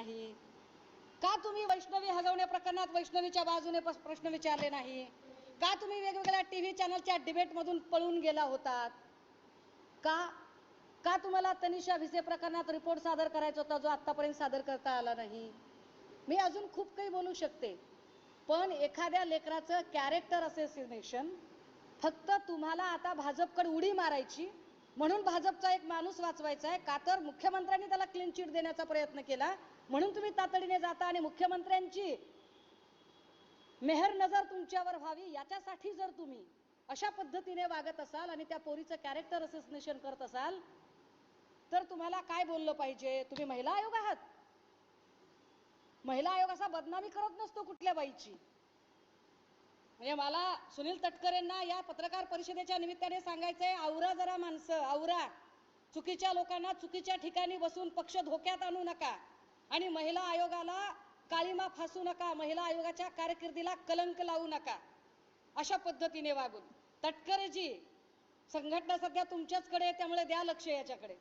नाही. का तुम्ही वैष्णवी हगवण्या प्रकरणात वैष्णवीच्या बाजूने प्रश्न विचारले नाही? का तुम्ही वेगवेगळ्या टी व्ही चॅनलच्या डिबेटमधून पळून गेला होतात? का का तुम्हाला तनिषा भिसे प्रकरणात रिपोर्ट सादर करायचा होता जो आत्तापर्यंत सादर करता आला नाही? मी अजून खूप काही बोलू शकते पण एखाद्या लेकराचं कॅरेक्टर असेसिनेशन फक्त तुम्हाला आता भाजपकडे उडी मारायची म्हणून भाजपचा एक माणूस वाचवायचा आहे. का तर मुख्यमंत्र्यांनी त्याला क्लीन चिट देण्याचा प्रयत्न केला. म्हणून तुम्ही तातडीने जाता आणि मुख्यमंत्र्यांची मेहर नजर तुमच्यावर व्हावी याच्यासाठी जर तुम्ही अशा पद्धतीने वागत असाल आणि त्या पोरीचं कॅरेक्टर असोसिएशन करत असाल तर तुम्हाला काय बोललं पाहिजे? तुम्ही महिला आयोग आहात. महिला आयोग असा बदनामी करत नसतो कुठल्या बाईची. म्हणजे मला सुनील तटकरेंना या पत्रकार परिषदेच्या निमित्ताने सांगायचंय आवरा जरा माणसं आवरा. चुकीच्या लोकांना चुकीच्या ठिकाणी बसून पक्ष धोक्यात आणू नका. आणि महिला आयोगाला काळीमा फासू नका महिला आयोगाच्या कारकिर्दीला कलंक लावू नका. अशा पद्धतीने वागून. तटकरेजी संघटना सध्या तुमच्याचकडे आहे त्यामुळे द्या लक्ष याच्याकडे.